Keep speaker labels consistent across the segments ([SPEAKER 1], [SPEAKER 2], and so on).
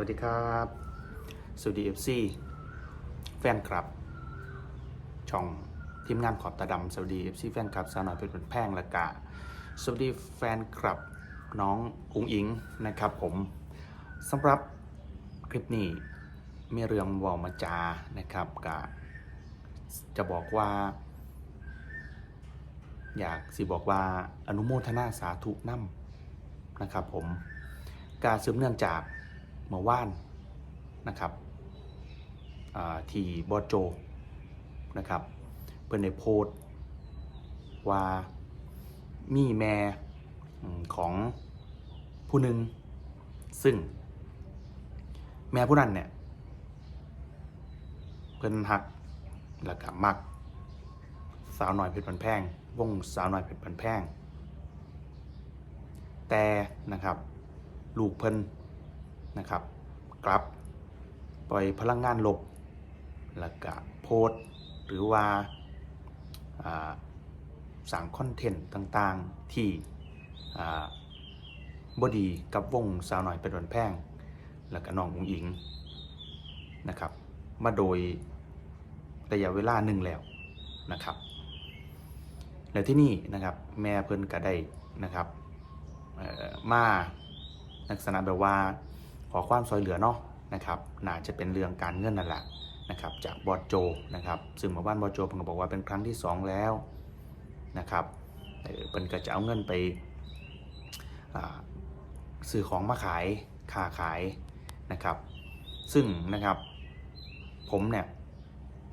[SPEAKER 1] วัสดีครับ สวัสดีเอฟซีแฟนคลับ ช่องทีมงานขอบตาดำสวัสดีเอฟซีแฟนคลับสาวหน่อยเป็นแพงละกะ สวัสดีแฟนคลับน้องอุงอิงนะครับผมสำหรับคลิปนี้มีเรื่องวอมาจานะครับกะจะบอกว่า อยากสิบอกว่าอนุโมทนาสาธุนำนะครับผมการสืบเนื่องจาก เมื่อวานนะครับที่บอโจนะครับ เพื่อนในโพสว่ามีแม่ของผู้หนึ่งซึ่ง แม่ผู้นั้นเนี่ย เพิ่นหักแล้วก็มัก สาวหน่อยเพชรพันแพงวงสาวหน่อยเพชรพันแพงแต่นะครับ ลูกเพิ่น นะครับ กลับ ปล่อยพลังงานลบแล้วก็โพสหรือว่าาสั่งคอนเทนต์ต่างๆที่อ่าบดีกับวงสาวหน่อยเป็นวันแพงแล้วก็น้องอุ๋งอิงนะครับ มาโดยระยะเวลาหนึ่งแล้วนะครับ แล้วที่นี่นะครับแม่เพิ่นก็ได้นะครับมาลักษณะแบบว่า ขอความซอยเหลือเนาะนะครับน่าจะเป็นเรื่องการเงินนั่นแหละนะครับจากบอสโจนะครับซึ่งเมื่อวานบอสโจเพิ่นก็บอกว่าเป็นครั้งที่สองแล้วนะครับเอ่อเพิ่นก็จะเอาเงินไปซื้อของมาขายค้าขายนะครับ ซึ่งนะครับผมเนี่ย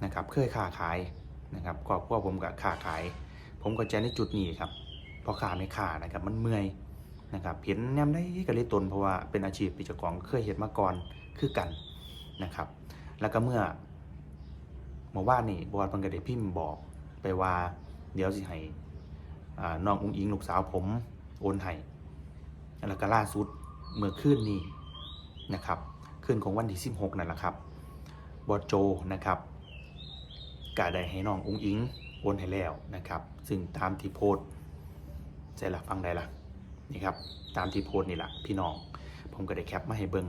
[SPEAKER 1] นะครับเคยค้าขายนะครับครอบครัวผมก็ค้าขาย ผมก็จะในจุดนี้ครับพราะขาไม่ขานะครับมันเมื่อย นะครับเห็นแนมได้ก็เลยตนเพราะว่าเป็นอาชีพปีเจ้าของเคยเห็นมาก่อนคือกันนะครับ แล้วก็เมื่อเมื่อวานนี่บอสมันก็ได้พิมพ์บอกไปว่าเดี๋ยวสิให้อ่าน้องอุ้งอิงลูกสาวผมโอนให้แล้วก็ล่าสุดเมื่อคืนนี้นะครับคืนของวันที่ 16นั่นแหละครับบอสโจนะครับก็ได้ให้น้องอุ้งอิงโอนให้แล้วนะครับ ซึ่งตามที่โพสใจละฟังได้ละ นี่ครับตามที่โพสนี่แหละพี่น้อง ผมก็ได้แคปมาให้เบิง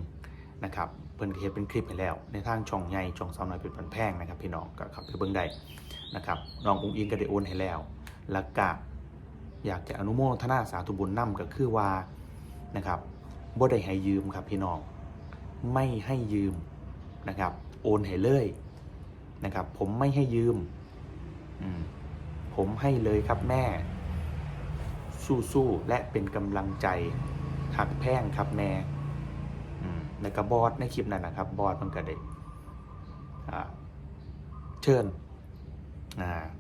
[SPEAKER 1] นะครับเพิ่นเฮ็ดเป็นคลิปให้แล้ว ในทางช่องใหญ่ช่องสาวน้อยเป็นพันแพงนะครับ พี่น้องก็ข้าไปเบิงได้นะครับน้องอุ้งอิงก็ได้โอนให้แล้วแล้วก็อยากจะอนุโมทนาสาธุบุญนำก็คือว่านะครับบ่ได้ให้ยืมครับพี่น้องไม่ให้ยืมนะครับ โอนให้เลยนะครับ ผมไม่ให้ยืมอืมผมให้เลยครับแม่ สู้ๆและเป็นกำลังใจหักแพงครับแม่ในกระบอดในคลิปนั้นนะครับ บอดมันก็ได้เชิญ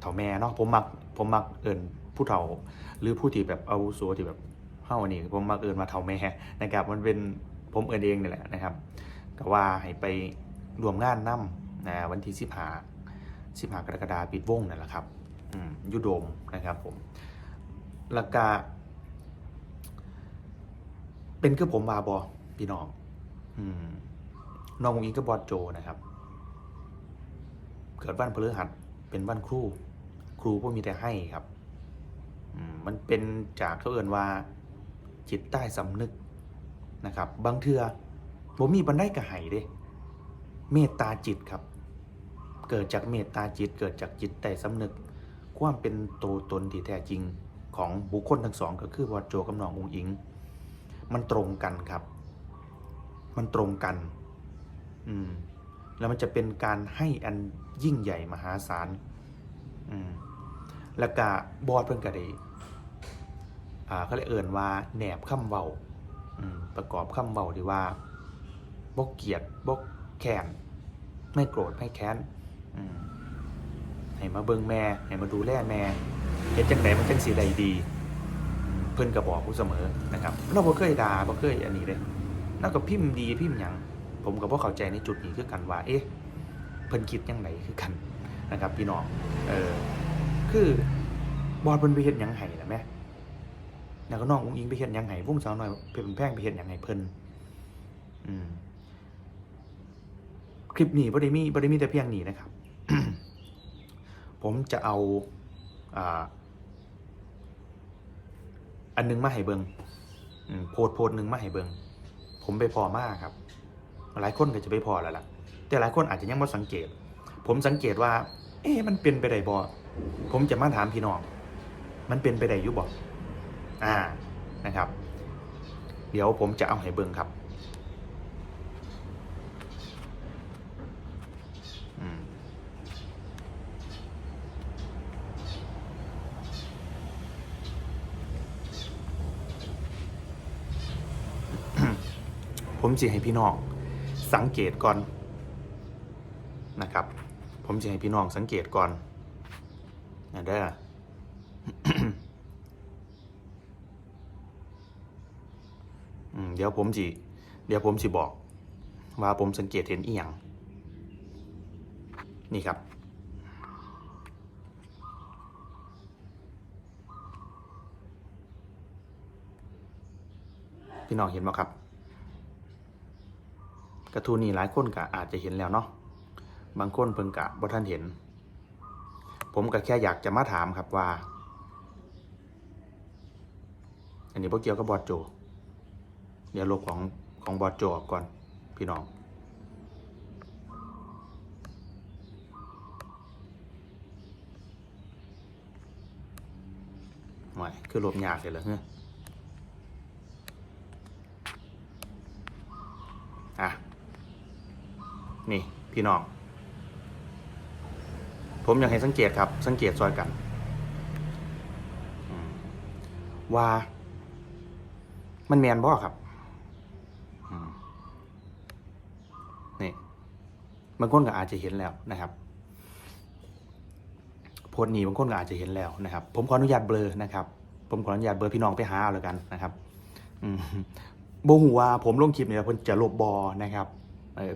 [SPEAKER 1] เถ่าแม่เนาะผมมักผมมักเอินผู้เฒ่า หรือผู้ที่แบบอาวุโสที่แบบเฮานี่ผมมักเอินมาเถ่าแม่นะครับ มันเป็นผมเอินเองนี่แหละนะครับก็ว่าให้ไปรวมงานนำนะวันที่สิบหาสิบหากรกฎาปิดวงนั่นแหละครับอืมยุโดมนะครับผม แล้วก็เป็นคือผมมาบอพี่น้องอืมน้องวงอิงก็บอดโจนะครับ เกิดวันพฤหัสเป็นวันครูครูพวกมีแต่ให้ครับมันเป็นจากเขาเอ่นว่า จิตใต้สำนึกนะครับ บางเทือบ่มีบันไดกระไห้เด้เมตตาจิตครับ เกิดจากเมตตาจิต เกิดจากจิตใต้สำนึก ความเป็นตัวตนที่แท้จริง ของบุคคลทั้งสอง ก็คือวอดโจกับน้ององอิง มันตรงกันครับ มันตรงกัน อืม แล้วมันจะเป็นการให้อันยิ่งใหญ่มหาศาล อืม แล้วก็บอดเพิ่นก็ได้อ่าเขาเลยเอ่นว่าแหนบคำเว้าอืมประกอบคำเว้าดีว่าบกเกียดบกแค้นไม่โกรธไม่แค้นอืมให้มาเบิงแม่ ให้มาดูแลแม่ เฮ็ดจังไดมันจังสิได้ดี เพิ่นก็บอกผู้เสมอนะครับเราบ่เคยด่าบ่เคยอันนี้เลยเราก็พิมพ์ดีพิมพ์หยังผมก็บ่เข้าใจในจุดนี้คือกันว่า เอ๊ะเพิ่นคิดจังไดคือกันนะครับ พี่น้องเออคือบอดเพิ่นไปเฮ็ดหยังให้ล่ะแม่แล้วก็น้องอุ้งอิงไปเฮ็ดหยังให้วงสาวน้อยเพชรแพงไปเฮ็ดหยังให้เพิ่นอืมคลิปนี้บริมีบริมีแต่เพียงนี้นะครับ ผมจะเอา อันหนึงมาให้เบิงอืมโพดโพดหนึ่งมาให้เบิงผมไปพอมากครับ หลายคนก็จะไปพอแล้วล่ะ แต่หลายคนอาจจะยังไม่สังเกต ผมสังเกตว่า เอ๊ะมันเป็นไปได้บ่ผมจะมาถามพี่น้อง มันเป็นไปได้ยู่บ่อ่านะครับ เดี๋ยวผมจะเอาให้เบิงครับอืม ผมจะให้พี่น้องสังเกตก่อนนะครับ ผมจะให้พี่น้องสังเกตก่อนนะเด้อเดี๋ยวผมสิเดี๋ยวผมสิบอก ว่าผมสังเกตเห็นอีหยังนี่ครับ พี่น้องเห็นไหมครับ กระทูนี่หลายคนก็อาจจะเห็นแล้วเนาะบางคนเพิ่งกะบ่ท่านเห็น ผมก็แค่อยากจะมาถามครับว่า อันนี้พวกเกี่ยวกับบอดโจเดี๋ยวลบของของบอดโจออกก่อนพี่น้องไม่คือลบยากเลยเหรอเฮ้ยอะ นี่พี่น้อง ผมอยากให้สังเกตครับ สังเกตซอยกัน ว่า มันแมนบ่ครับนี่บางคนก็อาจจะเห็นแล้วนะครับโพสต์นี้บางคนก็อาจจะเห็นแล้วนะครับ ผมขออนุญาตเบลอนะครับ ผมขออนุญาตเบลอพี่น้องไปหาเอาแล้วกันนะครับอืมโบหูว่าผมลงคลิปเนี่ยเพิ่นจะลบบอนะครับ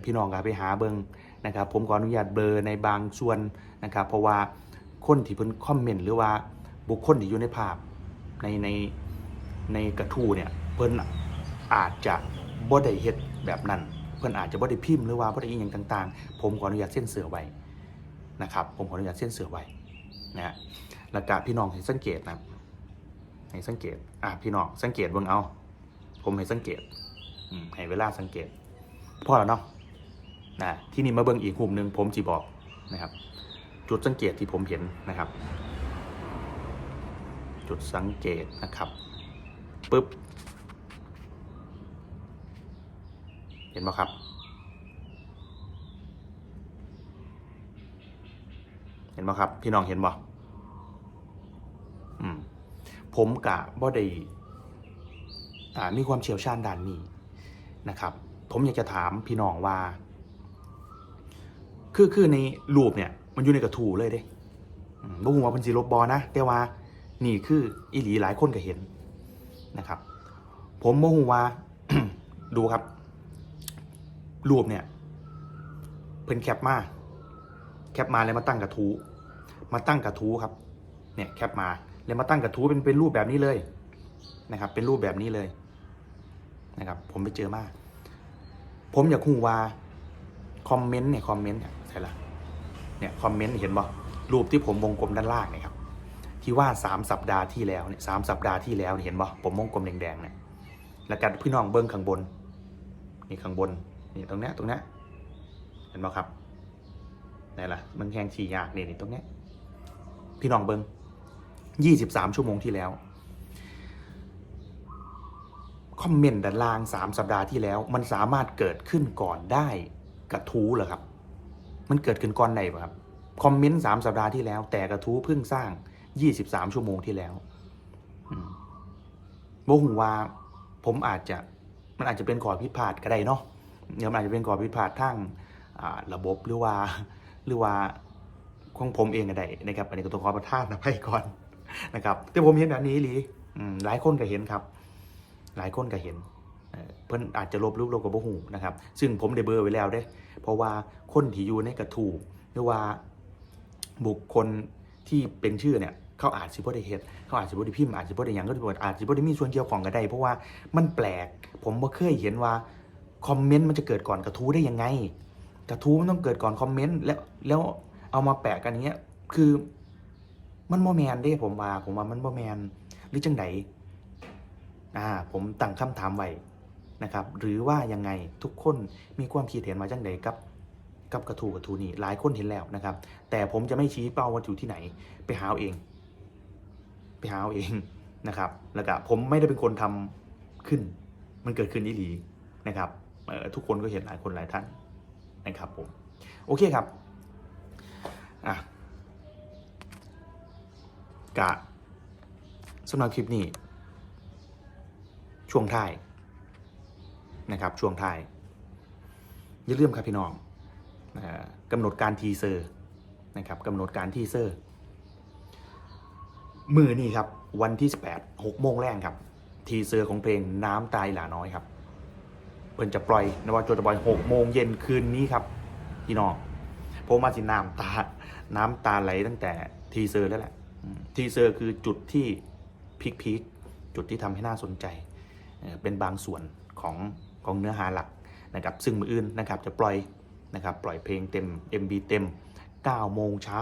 [SPEAKER 1] พี่น้องก็ไปหาเบิงนะครับผมขออนุญาตเบลอในบางส่วนนะครับเพราะว่าคนที่เพิ่นคอมเมนต์หรือว่าบุคคลที่อยู่ในภาพในในในกระทู้เนี่ยเพิ่นอาจจะบ่ได้เฮ็ดแบบนั้น เพิ่นอาจจะบ่ได้พิมพ์หรือว่าบ่ได้อีหยังต่าง ๆ ผมขออนุญาตเส้นเสือไว้นะครับผมขออนุญาตเส้นเสือไว้นะฮะแล้วก็พี่น้องให้สังเกตนะให้สังเกตอะพี่น้องสังเกตเบิ่งเอา ผมให้สังเกตให้เวลาสังเกตพอแล้วเนาะ นะที่นี่มาเบิ่งอีกหุ่มหนึ่งผมจีบอกนะครับ จุดสังเกตที่ผมเห็นนะครับ จุดสังเกตนะครับปึ๊บเห็นไหมครับ เห็นไหมครับ พี่น้องเห็นบ่อืมผมกะบ่ได้มีความเชี่ยวชาญด้านนี้นะครับ ผมอยากจะถามพี่น้องว่า คือคือในรูปเนี่ย มันอยู่ในกระถูเลยเด้อืมบ่ฮู้ว่าเป็นสิลบบอนะ แต่ว่านี่คืออีหลีหลายคนก็เห็นนะครับ ผมบ่ฮู้ว่าดูครับ รูปเนี่ย เพิ่นแคปมาแคปมาแล้วมาตั้งกระทูมาตั้งกระทูครับ เนี่ยแคปมาแล้วมาตั้งกระทูเป็นเป็นรูปแบบนี้เลยนะครับ เป็นรูปแบบนี้เลยนะครับ ผมไปเจอมากผมอยากคูว่าคอมเมนต์เนี่ยคอมเมนต์เนี่ย ใช่ละเนี่ยคอมเมนต์เห็นบ่รูปที่ผมวงกลมด้านล่างเนี่ยครับที่ว่าสามสัปดาห์ที่แล้วเนี่ยสามสัปดาห์ที่แล้วเห็นบ่ผมวงกลมแดงๆเนี่ยแล้วกันพี่น้องเบิ้งข้างบนนี่ข้างบนนี่ตรงเนี้ยตรงเนี้ยเห็นบ่ครับไหละมันแหงฉี่ยากนี่นี่ตรงเนี้ยพี่น้องเบิ้งยี่สิบสามชั่วโมงที่แล้วคอมเมนต์ด้านล่างสามสัปดาห์ที่แล้ว มันสามารถเกิดขึ้นก่อนได้กระทู้เหรอครับ มันเกิดขึ้นก่อนไหนปะครับ คอมเมนต์สามสัปดาห์ที่แล้ว แต่กระทู้เพิ่งสร้างยี่สิบสามชั่วโมงที่แล้วอืมโบหูว่าผมอาจจะมันอาจจะเป็นข้อผิพาดก็ได้เนาะเดี๋ยวมันอาจจะเป็นข้อผิพาดทางระบบหรือว่า หรือว่าของผมเองก็ได้นะครับอันนี้ก็ต้องขอประทานอภัยก่อนนะครับ แต่ผมเห็นแบบนี้ลีหลายคนก็เห็นครับ หลายคนก็เห็น เพิ่นอาจจะลบรูปลบกับบ่หูนะครับ ซึ่งผมได้เบอร์ไว้แล้วเด้ เพราะว่าคนที่อยู่ในกระถูกหรือว่าบุคคลที่เป็นชื่อเนี่ยเขาอาจสิบ่ได้เฮ็ดเขาอาจสิบ่ได้พิมพ์อาจสิบ่ได้หยังก็ได้อาจสิบ่ได้มีส่วนเกี่ยวข้องก็ได้เพราะว่ามันแปลก ผมบ่เคยเห็นว่าคอมเมนต์มันจะเกิดก่อนกระทู้ได้ยังไง กระทู้มันต้องเกิดก่อนคอมเมนต์แล้วแล้วเอามาแปะกันอย่างเงี้ยคือมันบ่แมนเด้ผมว่าผมว่ามันบ่แมนหรือจังไดอ่าผมตั้งคำถามไว้ นะครับหรือว่ายังไงทุกคนมีความคิดเห็นมาจังใดกับกับกระทูกระทูนี่หลายคนเห็นแล้วนะครับ แต่ผมจะไม่ชี้เป้าว่าอยู่ที่ไหนไปหาเอาเอง ไปหาเอาเองนะครับ แล้วก็ผมไม่ได้เป็นคนทำขึ้น มันเกิดขึ้นอีหลีนะครับทุกคนก็เห็นหลายคนหลายท่านนะครับผมโอเคครับอะกะสำหรับคลิปนี้ ช่วงท้าย นะครับช่วงท้าย อย่าลืมครับพี่น้องอกำหนดการทีเซอร์นะครับกำหนดการทีเซอร์ มือนี่ครับวันที่ 18 6โมงแรกครับ ทีเซอร์ของเพลงน้ำตายหลาน้อยครับเพิ่นจะปล่อยนวโจจะปล่อย6โมงเย็นคืนนี้ครับพี่น้องผมมาสิน้ำตา น้ำตาไหลตั้งแต่ทีเซอร์แล้วแหละทีเซอร์คือจุดที่พีคพีคจุดที่ทำให้น่าสนใจ เป็นบางส่วนของ ของเนื้อหาหลักนะครับซึ่งมืออื่นนะครับจะปล่อยนะครับปล่อยเพลงเต็ม MB เต็ม 9 โมงเช้า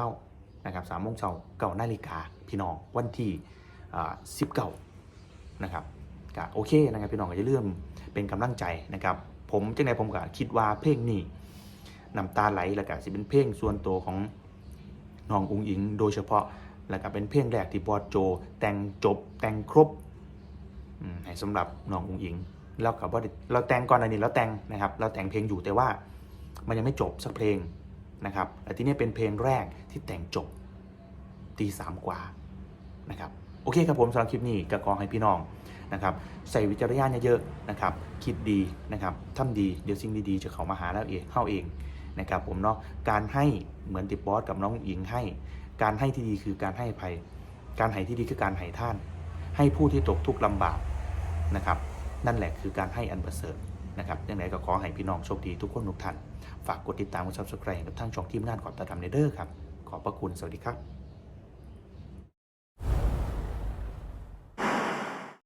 [SPEAKER 1] นะครับ3โมงเช้าเก้านาฬิกาพี่น้องวันที่19นะครับก็โอเคนะครับพี่น้องก็จะเริ่มเป็นกำลังใจนะครับผมจังไดผมก็คิดว่าเพลงนี้น้ำตาไหลแล้วก็สิเป็นเพลงส่วนตัวของน้องอุงอิง โดยเฉพาะแล้วก็เป็นเพลงแรกที่บอสโจ แต่งจบแต่งครบให้สำหรับน้องอุงอิง แล้วกับบอเราแต่งก่อนอันนี้เราแต่งนะครับ เราแต่งเพลงอยู่แต่ว่ามันยังไม่จบสักเพลงนะครับแต่ที่นี่เป็นเพลงแรกที่แต่งจบตีสามกว่านะครับโอเคครับผมสำหรับคลิปนี้ก็ขอให้พี่น้องนะครับใส่วิจารณญาณเยอะๆนะครับ คิดดีนะครับทำดีเดี๋ยวสิ่งดีๆจะเข้ามาหาแล้วเองเข้าเองนะครับผมเนาะการให้เหมือนติบอสกับน้องหญิงให้ การให้ที่ดีคือการให้ภัย การให้ที่ดีคือการให้ท่าน ให้ผู้ที่ตกทุกข์ลำบากนะครับ นั่นแหละคือการให้อันประเสริฐนะครับยังไงก็ขอให้พี่น้องโชคดีทุกคนทุกท่าน ฝากกดติดตามกดซับสไครต์กับทางช่องทีมงานขอบตาดำเนเดอร์ครับ ขอบพระคุณ สวัสดีครับ